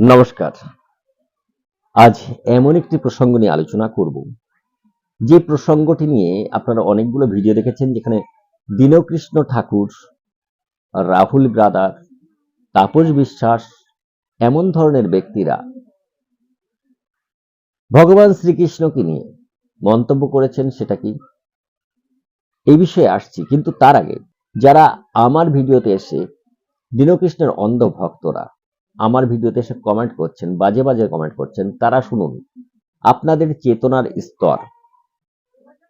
নমস্কার। আজ এমন একটি প্রসঙ্গ নিয়ে আলোচনা করব। যে প্রসঙ্গটি নিয়ে আপনারা অনেকগুলো ভিডিও দেখেছেন, যেখানে দীনকৃষ্ণ ঠাকুর, রাহুল ব্রাদার, তাপস বিশ্বাস এমন ধরনের ব্যক্তিরা ভগবান শ্রীকৃষ্ণকে নিয়ে মন্তব্য করেছেন সেটা কি? এই বিষয়ে আসছি, কিন্তু তার আগে যারা আমার ভিডিওতে এসে দীনকৃষ্ণের অন্ধ ভক্তরা আমার ভিডিওতে এসে কমেন্ট করছেন, বাজে বাজে কমেন্ট করছেন, তারা শুনুন। আপনাদের চেতনার স্তর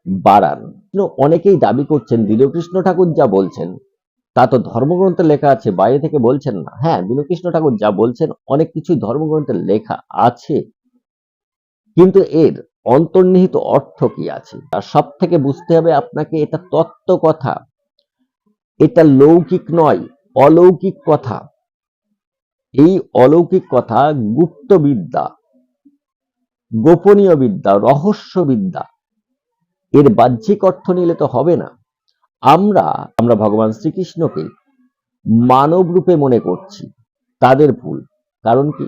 বাড়ান। অনেকেই দাবি করছেন দীনকৃষ্ণ ঠাকুর যা বলছেন, তা তো ধর্মগ্রন্থে লেখা আছে, বাইরে থেকে বলছেন না। হ্যাঁ দীনকৃষ্ণ ঠাকুর যা বলছেন, অনেক কিছুই ধর্মগ্রন্থে লেখা আছে। কিন্তু এর অন্তর্নিহিত অর্থ কি আছে? আর সব থেকে বুঝতে হবে আপনাকে, এটা তত্ত্ব কথা। এটা লৌকিক নয়, অলৌকিক কথা। এই অলৌকিক কথা গুপ্ত বিদ্যা গোপনীয় বিদ্যা রহস্য বিদ্যা এর বাহ্যিক অর্থ নিলে তো হবে না। আমরা আমরা ভগবান শ্রীকৃষ্ণকে মানব রূপে মনে করছি, তাদের ভুল। কারণ কি?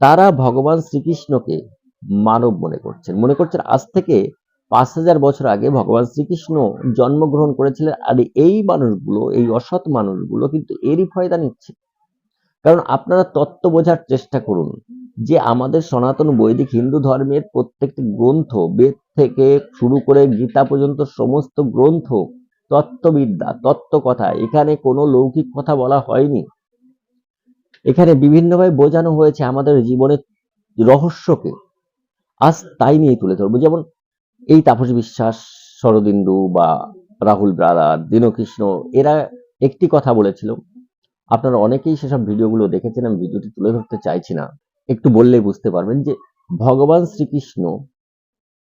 তারা ভগবান শ্রীকৃষ্ণকে মানব মনে করছেন। মনে করছেন আজ থেকে পাঁচ হাজার বছর আগে ভগবান শ্রীকৃষ্ণ জন্মগ্রহণ করেছিলেন, আর এই মানুষগুলো, এই অসৎ মানুষগুলো কিন্তু এরই ফয়দা নিচ্ছে। কারণ আপনারা তত্ত্ব বোঝার চেষ্টা করুন যে আমাদের সনাতন বৈদিক হিন্দু ধর্মের প্রত্যেকটি গ্রন্থ, বেদ থেকে শুরু করে গীতা পর্যন্ত সমস্ত গ্রন্থ তত্ত্ববিদ্যা তত্ত্ব কথা এখানে কোনো লৌকিক কথা বলা হয়নি। এখানে বিভিন্নভাবে বোঝানো হয়েছে আমাদের জীবনের রহস্যকে। আজ তাই নিয়ে তুলে ধরবো। যেমন এই তাপস বিশ্বাস, শরদিন্দু বা রাহুল ব্রাদার, দীনকৃষ্ণ, এরা একটি কথা বলেছিল আপনারা অনেকেই সেসব ভিডিওগুলো দেখেছেন, আমি ভিডিওটি তুলে ধরতে চাইছি না। একটু বললেই বুঝতে পারবেন যে, ভগবান শ্রীকৃষ্ণ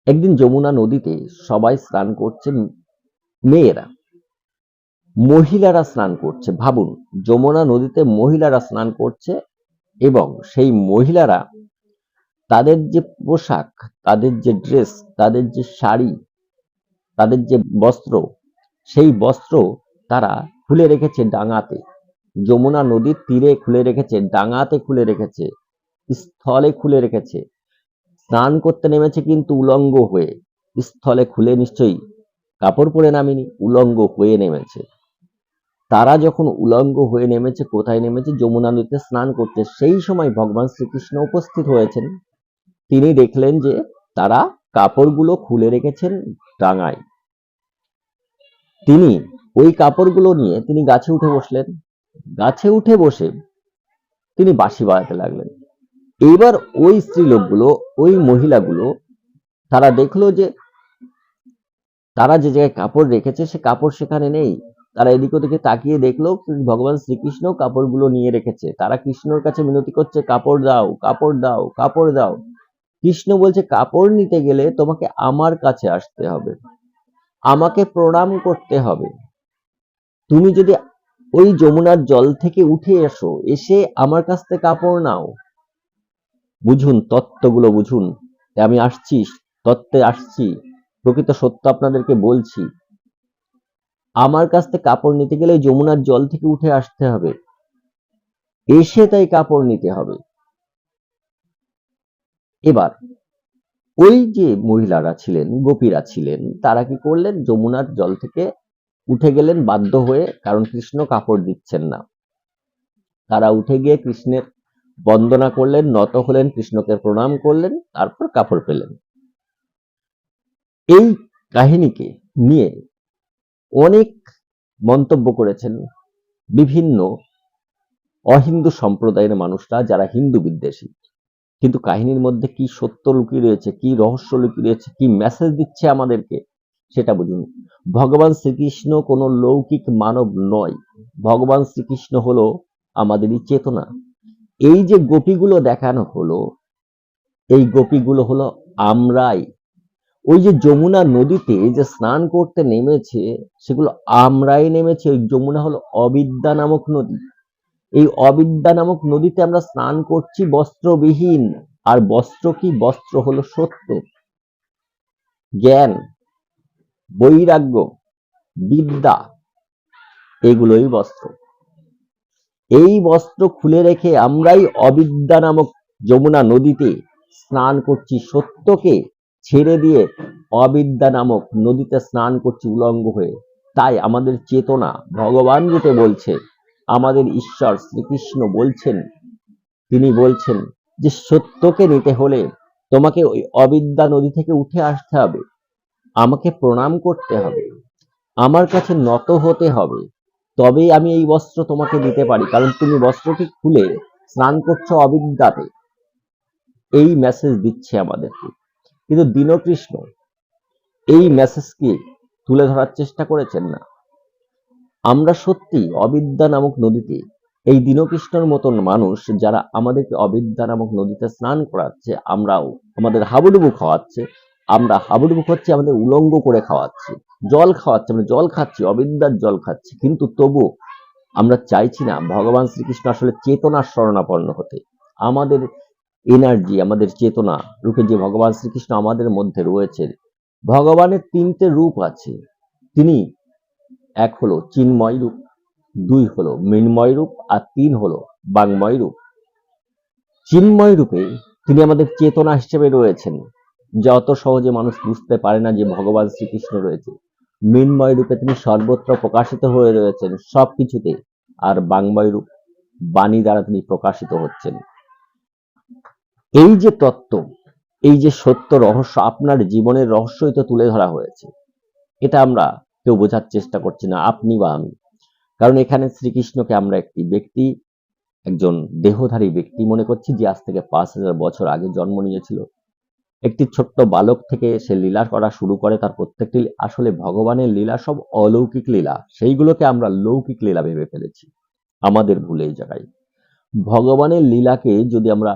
একদিন যমুনা নদীতে সবাই স্নান করছেন মেয়েরা, মহিলারা স্নান করছে। ভাবুন, যমুনা নদীতে মহিলারা স্নান করছে এবং সেই মহিলারা তাদের যে পোশাক, তাদের যে ড্রেস, তাদের যে শাড়ি, তাদের যে বস্ত্র, সেই বস্ত্র তারা খুলে রেখেছে ডাঙাতে। যমুনা নদীর তীরে খুলে রেখেছে, ডাঙাতে খুলে রেখেছে, স্থলে খুলে রেখেছে। স্নান করতে নেমেছে কিন্তু উলঙ্গ হয়ে। স্থলে খুলে নিশ্চয়ই কাপড় পরে নামিনি, উলঙ্গ হয়ে নেমেছে। তারা যখন উলঙ্গ হয়ে নেমেছে, কোথায় নেমেছে? যমুনা নদীতে স্নান করতে। সেই সময় ভগবান শ্রীকৃষ্ণ উপস্থিত হয়েছেন। তিনি দেখলেন যে তারা কাপড়গুলো খুলে রেখেছেন ডাঙায়। তিনি ওই কাপড়গুলো নিয়ে তিনি গাছে উঠে বসলেন। গাছে উঠে বসে তিনি বাঁশি বাজাতে লাগলেন। এইবার ওই স্ত্রীলোকগুলো, ওই মহিলাগুলো তারা দেখল যে তারা যে জায়গায় কাপড় রেখেছে, সে কাপড় সেখানে নেই। তারা এদিক ওদিকে তাকিয়ে দেখল, ভগবান শ্রীকৃষ্ণ কাপড়গুলো নিয়ে রেখেছে। তারা কৃষ্ণর কাছে মিনতি করছে, কাপড় দাও কাপড় দাও কাপড় দাও। কৃষ্ণ বলছে, কাপড় নিতে গেলে তোমাকে আমার কাছে আসতে হবে। আমাকে প্রণাম করতে হবে। তুমি যদি ওই যমুনার জল থেকে উঠে এসো, এসে আমার কাছ থেকে কাপড় নাও। বুঝুন, তত্ত্বগুলো বুঝুন। আমি আসছি, তত্ত্বে আসছি, প্রকৃত সত্য আপনাদেরকে বলছি। আমার কাছ থেকে কাপড় নিতে গেলে যমুনার জল থেকে উঠে আসতে হবে। এসে তাই কাপড় নিতে হবে। এবার, ওই যে মহিলারা ছিলেন, গোপীরা ছিলেন, তারা কি করলেন? যমুনার জল থেকে উঠে গেলেন বাধ্য হয়ে, কারণ কৃষ্ণ কাপড় দিচ্ছেন না। তারা উঠে গিয়ে কৃষ্ণের বন্দনা করলেন, নত হলেন, কৃষ্ণকে প্রণাম করলেন, তারপর কাপড় পেলেন। এই কাহিনীকে নিয়ে অনেক মন্তব্য করেছেন বিভিন্ন অহিন্দু সম্প্রদায়ের মানুষরা যারা হিন্দু বিদ্বেষী। কিন্তু কাহিনীর মধ্যে কি সত্য লুকিয়ে রয়েছে, কি রহস্য লুকিয়ে রয়েছে, কি মেসেজ দিচ্ছে আমাদেরকে, সেটা বুঝুন। ভগবান শ্রীকৃষ্ণ কোনো লৌকিক মানব নয়। ভগবান শ্রীকৃষ্ণ হলো আমাদেরই চেতনা। এই যে গোপীগুলো দেখানো হলো, এই গোপীগুলো হলো আমরাই। ওই যে যমুনা নদীতে যে স্নান করতে নেমেছে, সেগুলো আমরাই নেমেছে। ওই যমুনা হলো অবিদ্যা নামক নদী। এই অবিদ্যা নামক নদীতে আমরা স্নান করছি বস্ত্রবিহীন। আর বস্ত্র কি? বস্ত্র হলো সত্য। জ্ঞান। বৈরাগ্য, বিদ্যা, এগুলোই বস্ত্র। এই বস্ত্র খুলে রেখে আমরাই অবিদ্যা নামক যমুনা নদীতে স্নান করছি। সত্যকে ছেড়ে দিয়ে অবিদ্যা নামক নদীতে স্নান করছি উলঙ্গ হয়ে। তাই আমাদের চেতনা ভগবান রূপে বলছে, আমাদের ঈশ্বর শ্রীকৃষ্ণ বলছেন, তিনি বলছেন যে সত্যকে নিতে হলে তোমাকে ওই অবিদ্যা নদী থেকে উঠে আসতে হবে। আমাকে প্রণাম করতে হবে। আমার কাছে নত হতে হবে। তবেই আমি এই বস্ত্র তোমাকে দিতে পারি। কারণ তুমি বস্ত্রটি খুলে স্নান করছ অবিদ্যাতে। এই মেসেজ দিচ্ছে আমাদেরকে। কিন্তু দীনকৃষ্ণ, এই মেসেজকে তুলে ধরার চেষ্টা করেছেন না। আমরা সত্যি অবিদ্যা নামক নদীতে এই দীনকৃষ্ণর মতন মানুষ যারা আমাদেরকে অবিদ্যা নামক নদীতে স্নান করাচ্ছে, আমরাও আমাদের হাবুডুবু খাওয়াচ্ছে আমরা হাবুডুবু খাচ্ছি, আমাদের উলঙ্গ করে খাওয়াচ্ছি। জল খাওয়াচ্ছি, আমরা জল খাচ্ছি, অবিদ্যার জল খাচ্ছি। কিন্তু তবু আমরা চাইছি না, ভগবান শ্রীকৃষ্ণ আসলে চেতনার শরণাপন্ন হতে। আমাদের এনার্জি আমাদের চেতনা রূপে যে ভগবান শ্রীকৃষ্ণ আমাদের মধ্যে রয়েছে, ভগবানের তিনটে রূপ আছে। তিনি এক হলো চিন্ময় রূপ, দুই হলো মৃন্ময় রূপ, আর তিন হলো বাংময় রূপ। চিন্ময় রূপে তিনি আমাদের চেতনা হিসেবে রয়েছেন। যত সহজে মানুষ বুঝতে পারে না যে ভগবান শ্রীকৃষ্ণ রয়েছে। মৃন্ময় রূপে তিনি সর্বত্র প্রকাশিত হয়ে রয়েছেন সবকিছুতে, আর বাংময় রূপ বাণী দ্বারা তিনি প্রকাশিত হচ্ছেন। এই যে তত্ত্ব, এই যে সত্য রহস্য, আপনার জীবনের রহস্যই তো তুলে ধরা হয়েছে। এটা আমরা কেউ বোঝার চেষ্টা করছি না, আপনি বা আমি। কারণ এখানে শ্রীকৃষ্ণকে আমরা একটি ব্যক্তি, একজন দেহধারী ব্যক্তি মনে করছি, যে আজ থেকে পাঁচ হাজার বছর আগে জন্ম নিয়েছিল। একটি ছোট্ট বালক থেকে সে লীলা করা শুরু করে তার প্রত্যেকটি আসলে ভগবানের লীলা সব অলৌকিক লীলা। সেইগুলোকে আমরা লৌকিক লীলা ভেবে ফেলেছি। আমাদের ভুলে এই জায়গায়। ভগবানের লীলাকে যদি আমরা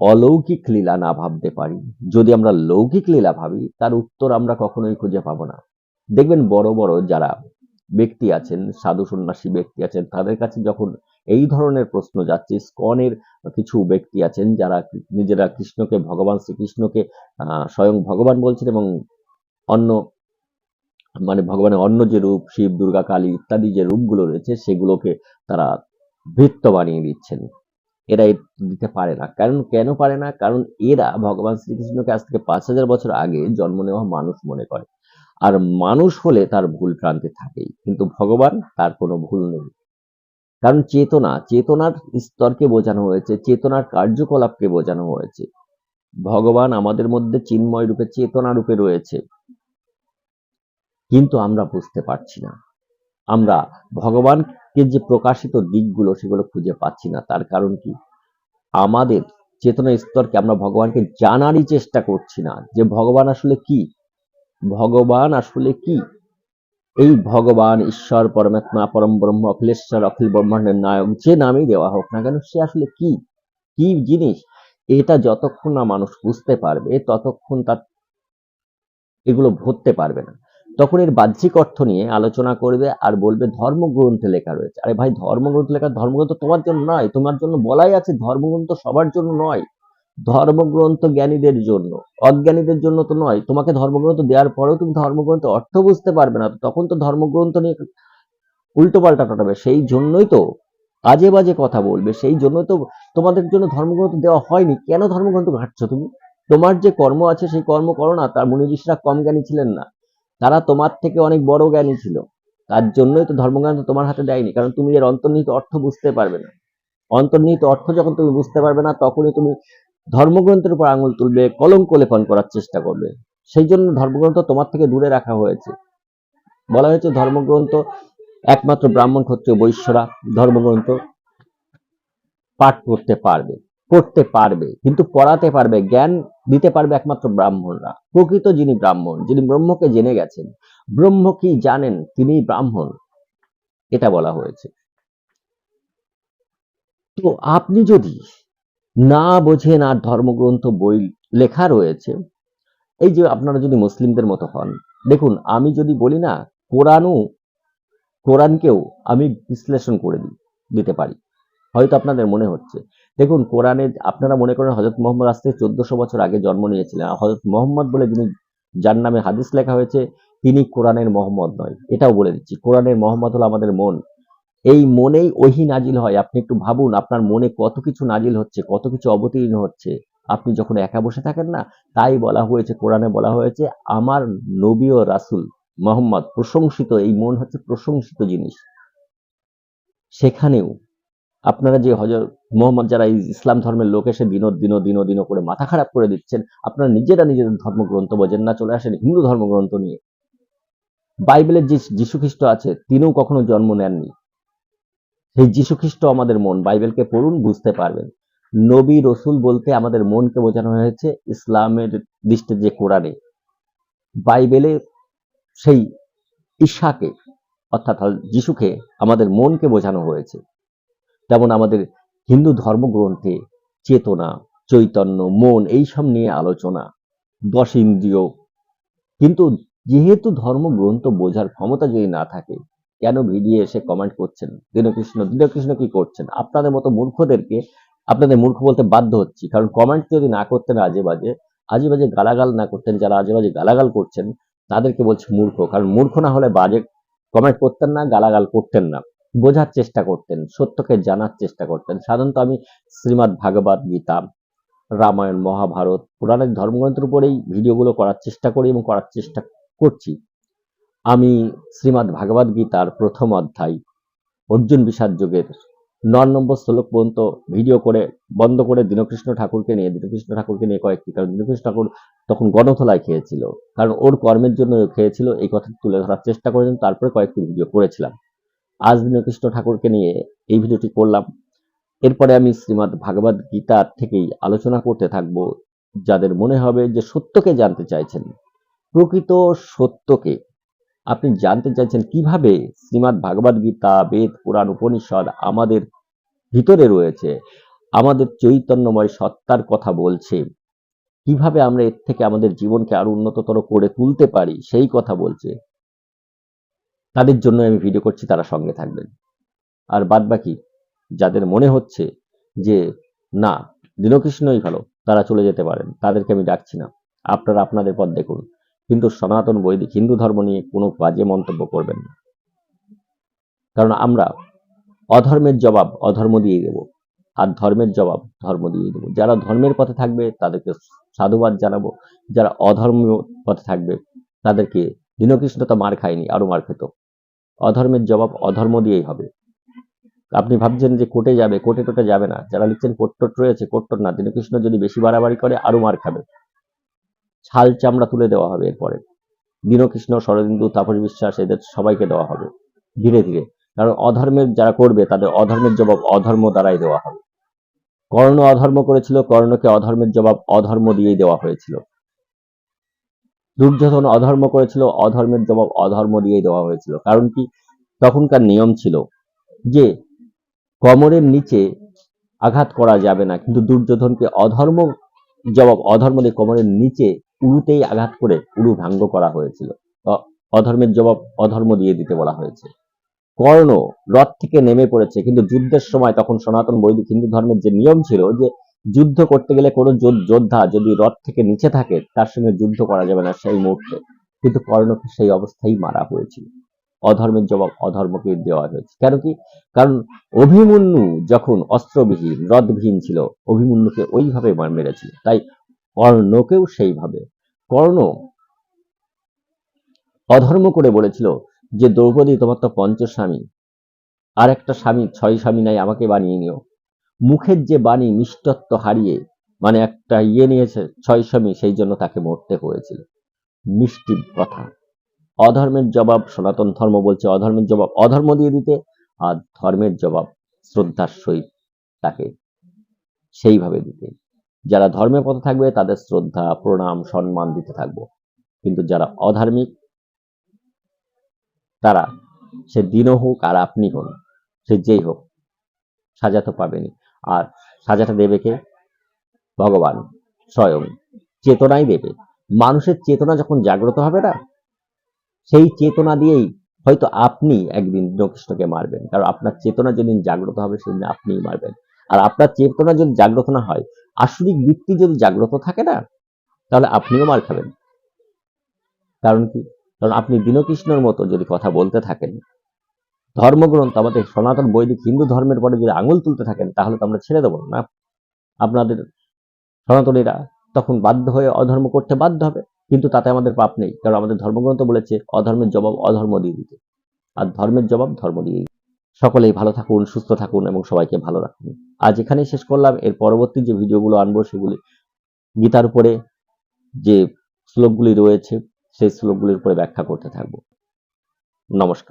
অলৌকিক লীলা না ভাবতে পারি, যদি আমরা লৌকিক লীলা ভাবি, তার উত্তর আমরা কখনোই খুঁজে পাবো না। দেখবেন বড় বড় যারা ব্যক্তি আছেন, সাধু সন্ন্যাসী ব্যক্তি আছেন, তাদের কাছে যখন এই ধরনের প্রশ্ন যাচ্ছে। স্কনের কিছু ব্যক্তি আছেন যারা নিজেরা কৃষ্ণকে, ভগবান শ্রীকৃষ্ণকে স্বয়ং ভগবান বলছেন এবং অন্য মানে ভগবানের অন্য যে রূপ, শিব, দুর্গা, কালী ইত্যাদি যে রূপগুলো রয়েছে, সেগুলোকে তারা ভৃত্য বানিয়ে দিচ্ছেন। এরা দিতে পারে না। কারণ কেন পারে না? কারণ এরা ভগবান শ্রীকৃষ্ণকে আজ থেকে পাঁচ হাজার বছর আগে জন্ম নেওয়া মানুষ মনে করে। আর মানুষ হলে তার ভুল ক্রান্তি থাকেই। কিন্তু ভগবান তার কোনো ভুল নেই। কারণ চেতনা, চেতনার স্তরকে বোঝানো হয়েছে, চেতনার কার্যকলাপকে বোঝানো হয়েছে। ভগবান আমাদের মধ্যে চিন্ময় রূপে, চেতনা রূপে রয়েছে। কিন্তু আমরা বুঝতে পারছি না। আমরা ভগবানকে যে প্রকাশিত দিকগুলো, সেগুলো খুঁজে পাচ্ছি না। তার কারণ কি? আমাদের চেতনা স্তরকে আমরা ভগবানকে জানারই চেষ্টা করছি না যে ভগবান আসলে কি? ভগবান আসলে কি? এই ভগবান, ঈশ্বর, পরমাত্মা, পরম ব্রহ্ম, অখিলেশ্বর, অখিল ব্রহ্মাণ্ডের নায়ক, যে নামেই দেওয়া হোক না কেন, সে আসলে কি? কি জিনিস? এটা যতক্ষণ না মানুষ বুঝতে পারবে, ততক্ষণ তার এগুলো ধরতে পারবে না। তখন এর বাহ্যিক অর্থ নিয়ে আলোচনা করবে আর বলবে, ধর্মগ্রন্থে লেখা রয়েছে। আরে ভাই, ধর্মগ্রন্থ লেখা, ধর্মগ্রন্থ তোমার জন্য নয়, তোমার জন্য বলাই আছে, ধর্মগ্রন্থ সবার জন্য নয়। ধর্মগ্রন্থ জ্ঞানীদের জন্য। অজ্ঞানীদের জন্য তো নয়, তোমাকে ধর্মগ্রন্থ দেওয়ার পরেও তুমি ধর্মগ্রন্থ অর্থ বুঝতে পারবে না, তখন তো ধর্মগ্রন্থ নিয়ে উল্টো পাল্টা টটাবে সেই জন্যই তো আজে বাজে কথা বলবে, সেই জন্যই তো তোমাদের জন্য ধর্মগ্রন্থ দেওয়া হয়নি। কেন ধর্মগ্রন্থ ঘাটছো তুমি? তোমার যে কর্ম আছে সেই কর্ম করো না, তার মুনি কম জ্ঞানী ছিলেন না। তারা তোমার থেকে অনেক বড় জ্ঞানী ছিল। তার জন্যই তো ধর্মগ্রন্থ তোমার হাতে দেয়নি, কারণ তুমি এর অন্তর্নিহিত অর্থ বুঝতে পারবে না। অন্তর্নিহিত অর্থ যখন তুমি বুঝতে পারবে না, তখনই তুমি ধর্মগ্রন্থের উপর আঙুল তুলবে কলঙ্ক লেপন করার চেষ্টা করবে। সেই জন্য ধর্মগ্রন্থ তোমার থেকে দূরে রাখা হয়েছে। বলা হয়েছে ধর্মগ্রন্থ একমাত্র ব্রাহ্মণ ক্ষত্রিয় বৈশ্যরা ধর্মগ্রন্থ পাঠ করতে পারবে, পড়তে পারবে, কিন্তু পড়াতে পারবে, জ্ঞান দিতে পারবে একমাত্র ব্রাহ্মণরা। প্রকৃত যিনি ব্রাহ্মণ, যিনি ব্রহ্মকে জেনে গেছেন, ব্রহ্ম কি জানেন তিনি ব্রাহ্মণ, এটা বলা হয়েছে। তো আপনি যদি না বোঝেন আর ধর্মগ্রন্থ বই লেখা রয়েছে। এই যে আপনারা যদি মুসলিমদের মতো হন, দেখুন, আমি যদি বলি না, কোরআনও, কোরআনকেও আমি বিশ্লেষণ করে দিই দিতে পারি। হয়তো আপনাদের মনে হচ্ছে। দেখুন, কোরআনে আপনারা মনে করেন হজরত মোহাম্মদ থেকে চোদ্দশো বছর আগে জন্ম নিয়েছিলেন। হজরত মোহাম্মদ বলে যিনি, যার নামে হাদিস লেখা হয়েছে, তিনি কোরআনের মোহাম্মদ নয়। এটাও বলে দিচ্ছি, কোরআনের মোহাম্মদ হলো আমাদের মন। এই মনেই ওহি নাজিল হয়। আপনি একটু ভাবুন, আপনার মনে কত কিছু নাজিল হচ্ছে, কত কিছু অবতীর্ণ হচ্ছে? আপনি যখন একা বসে থাকেন না, তাই বলা হয়েছে, কোরআনে বলা হয়েছে, আমার নবী ও রাসুল মোহাম্মদ, প্রশংসিত, এই মন হচ্ছে প্রশংসিত জিনিস। সেখানেও আপনারা যে হজর মোহাম্মদ যারা ইসলাম ধর্মের লোক এসে দিন দিন দিন দিন করে মাথা খারাপ করে দিচ্ছেন, আপনারা নিজেরা নিজেদের ধর্মগ্রন্থ বোঝেন না, চলে আসেন হিন্দু ধর্মগ্রন্থ নিয়ে। বাইবেলের যে যীশু খ্রিস্ট আছে, তিনিও কখনো জন্ম নেননি। সেই যীশু খ্রিস্ট আমাদের মন। বাইবেলকে পড়ুন, বুঝতে পারবেন। নবী রসুল বলতে আমাদের মনকে বোঝানো হয়েছে ইসলামের দৃষ্টি যে কোরআনে। বাইবেলে সেই ঈশাকে, অর্থাৎ যিশুকে আমাদের মনকে বোঝানো হয়েছে। তেমন আমাদের হিন্দু ধর্মগ্রন্থে চেতনা, চৈতন্য, মন এইসব নিয়ে আলোচনা, দশ ইন্দ্রিয়। কিন্তু যেহেতু ধর্মগ্রন্থ বোঝার ক্ষমতা যদি না থাকে কেন ভিডিও এসে কমেন্ট করছেন? দীনকৃষ্ণ দীনকৃষ্ণ কি করছেন? আপনাদের মতো মূর্খদেরকে, আপনাদের মূর্খ বলতে বাধ্য হচ্ছি। কারণ কমেন্ট যদি না করতেন আজে বাজে আজে বাজে গালাগাল না করতেন, যারা আজে বাজে গালাগাল করছেন, তাদেরকে বলছি মূর্খ। কারণ মূর্খ না হলে বাজে কমেন্ট করতেন না, গালাগাল করতেন না। বোঝার চেষ্টা করতেন, সত্যকে জানার চেষ্টা করতেন। সাধারণত আমি শ্রীমৎ ভাগবত গীতা, রামায়ণ, মহাভারত, পুরাণের ধর্মগ্রন্থের উপরেই ভিডিওগুলো করার চেষ্টা করি এবং করার চেষ্টা করছি। আমি শ্রীমৎ ভাগবত গীতার প্রথম অধ্যায়, অর্জুন বিষাদ যুগের ন নম্বর শ্লোক পর্যন্ত ভিডিও করে বন্ধ করে দীনকৃষ্ণ ঠাকুরকে নিয়ে, দীনকৃষ্ণ ঠাকুরকে নিয়ে কয়েকটি, কারণ দীনকৃষ্ণ ঠাকুর তখন গণথলায় খেয়েছিল। কারণ ওর কর্মের জন্য খেয়েছিল, এই কথা তুলে ধরার চেষ্টা করেছেন তারপরে কয়েকটি ভিডিও করেছিলাম। আজ দীনকৃষ্ণ ঠাকুরকে নিয়ে এই ভিডিওটি করলাম। এরপরে আমি শ্রীমৎ ভাগবত গীতার থেকেই আলোচনা করতে থাকব, যাদের মনে হবে যে সত্যকে জানতে চাইছেন। প্রকৃত সত্যকে আপনি জানতে চাইছেন কীভাবে শ্রীমৎ ভাগবত গীতা, বেদ, পুরাণ, উপনিষদ আমাদের ভিতরে রয়েছে, আমাদের চৈতন্যময় সত্তার কথা বলছে, কীভাবে আমরা এর থেকে আমাদের জীবনকে আরও উন্নততর করে তুলতে পারি, সেই কথা বলছে, তাদের জন্য আমি ভিডিও করছি, তারা সঙ্গে থাকবেন। আর বাদ বাকি, যাদের মনে হচ্ছে যে, না, দীনকৃষ্ণই ভালো, তারা চলে যেতে পারেন, তাদেরকে আমি ডাকছি না। আপনারা আপনাদের পথ দেখুন। কিন্তু সনাতন বৈদিক হিন্দু ধর্ম নিয়ে কোনো বাজে মন্তব্য করবেন না। কারণ আমরা অধর্মের জবাব অধর্ম দিয়ে দেব। আর ধর্মের জবাব ধর্ম দিয়ে দেবো। যারা ধর্মের পথে থাকবে, তাদেরকে সাধুবাদ জানাব। যারা অধর্মীয় পথে থাকবে, তাদেরকে দীনকৃষ্ণ তো মার খায়নি, আরও মার খেত। অধর্মের জবাব অধর্ম দিয়েই হবে। আপনি ভাবছেন যে কোর্টে যাবে, কোর্টে টোটে যাবে না। যারা লিখছেন কোর্ট টোট রয়েছে, কোর্ট টোট না। দীনকৃষ্ণ যদি বেশি বাড়াবাড়ি করে, আরও মার খাবে। ছাল চামড়া তুলে দেওয়া হবে এরপরে। দীনকৃষ্ণ, শরদিন্দু, তাপস বিশ্বাস এদের সবাইকে দেওয়া হবে। ধীরে ধীরে। কারণ অধর্মের যারা করবে, তাদের অধর্মের জবাব অধর্ম দ্বারাই দেওয়া হবে। কর্ণ অধর্ম করেছিল, কর্ণকে অধর্মের জবাব অধর্ম দিয়েই দেওয়া হয়েছিল। দুর্যোধন অধর্ম করেছিল, অধর্মের জবাব অধর্ম দিয়েই দেওয়া হয়েছিল। কারণ কি? তখনকার নিয়ম ছিল যে কমরের নিচে আঘাত করা যাবে না, কিন্তু দুর্যোধনকে অধর্ম জবাব, অধর্ম দিয়ে কোমরের নিচে উরুতেই আঘাত করে উরু ভাঙ্গ করা হয়েছিল। অধর্মের জবাব অধর্ম দিয়ে দিতে বলা হয়েছে। কর্ণ রথ থেকে নেমে পড়েছে, কিন্তু যুদ্ধের সময় তখন সনাতন বৈদিক হিন্দু ধর্মের যে নিয়ম ছিল যে যুদ্ধ করতে গেলে কোনো যোদ্ধা যদি রথ থেকে নিচে থাকে, তার সঙ্গে যুদ্ধ করা যাবে না সেই মুহূর্তে। কিন্তু কর্ণকে সেই অবস্থায় মারা হয়েছিল। অধর্মের জবাব অধর্মকে দেওয়া হয়েছে। কেন কি? কারণ অভিমন্যু যখন অস্ত্রবিহীন, রথবিহীন ছিল, অভিমন্যুকে ওইভাবে মার মেরেছিল। তাই কর্ণকেও সেইভাবে। কর্ণ অধর্ম করে বলেছিল যে, দ্রৌপদী, তোমার তো পঞ্চস্বামী। আর একটা স্বামী, ছয় স্বামী নাই, আমাকে বানিয়ে নিও। মুখের যে বাণী মিষ্টত্ব হারিয়ে মানে একটা ইয়ে নিয়েছে, ছয় স্বামী, সেই জন্য তাকে মরতে হয়েছিল। মিষ্টি কথা। অধর্মের জবাব, সনাতন ধর্ম বলছে অধর্মের জবাব, অধর্ম দিয়ে দিতে, আর ধর্মের জবাব শ্রদ্ধার সহিত তাকে সেইভাবে দিতে। যারা ধর্মের পথে থাকবে, তাদের শ্রদ্ধা, প্রণাম, সম্মান দিতে থাকব। কিন্তু যারা অধার্মিক, তারা সে দিনও হোক আর আপনি হন, সে যেই হোক, সাজা তো পাবেনি আর সাজাটা দেবে কে? ভগবান স্বয়ং। চেতনাই দেবে। মানুষের চেতনা যখন জাগ্রত হবে না, সেই চেতনা দিয়েই হয়তো আপনি একদিন কৃষ্ণকে মারবেন। কারণ আপনার চেতনা যেদিন জাগ্রত হবে, সেদিন আপনিই মারবেন। আর আপনার চেতনা যদি জাগ্রত না হয় আসরিক বৃত্তি যদি জাগ্রত থাকে না, তাহলে আপনিও মার খাবেন। কারণ কি? কারণ আপনি দীনকৃষ্ণর মতো যদি কথা বলতে থাকেন, ধর্মগ্রন্থ, আমাদের সনাতন বৈদিক হিন্দু ধর্মের পরে যদি আঙুল তুলতে থাকেন, তাহলে তো আমরা ছেড়ে দেবো না। আপনাদের সনাতনীরা তখন বাধ্য হয়ে অধর্ম করতে বাধ্য হবে, কিন্তু তাতে আমাদের পাপ নেই, কারণ আমাদের ধর্মগ্রন্থ বলেছে, অধর্মের জবাব অধর্ম দিয়ে দিতে। আর ধর্মের জবাব ধর্ম দিয়ে। সকলেই ভালো থাকুন, সুস্থ থাকুন এবং সবাইকে ভালো রাখুন। আজ এখানেই শেষ করলাম। এর পরবর্তী যে ভিডিওগুলো আনব সেগুলি গীতার উপরে যে শ্লোকগুলি রয়েছে, সেই শ্লোকগুলির উপরে ব্যাখ্যা করতে থাকব। নমস্কার।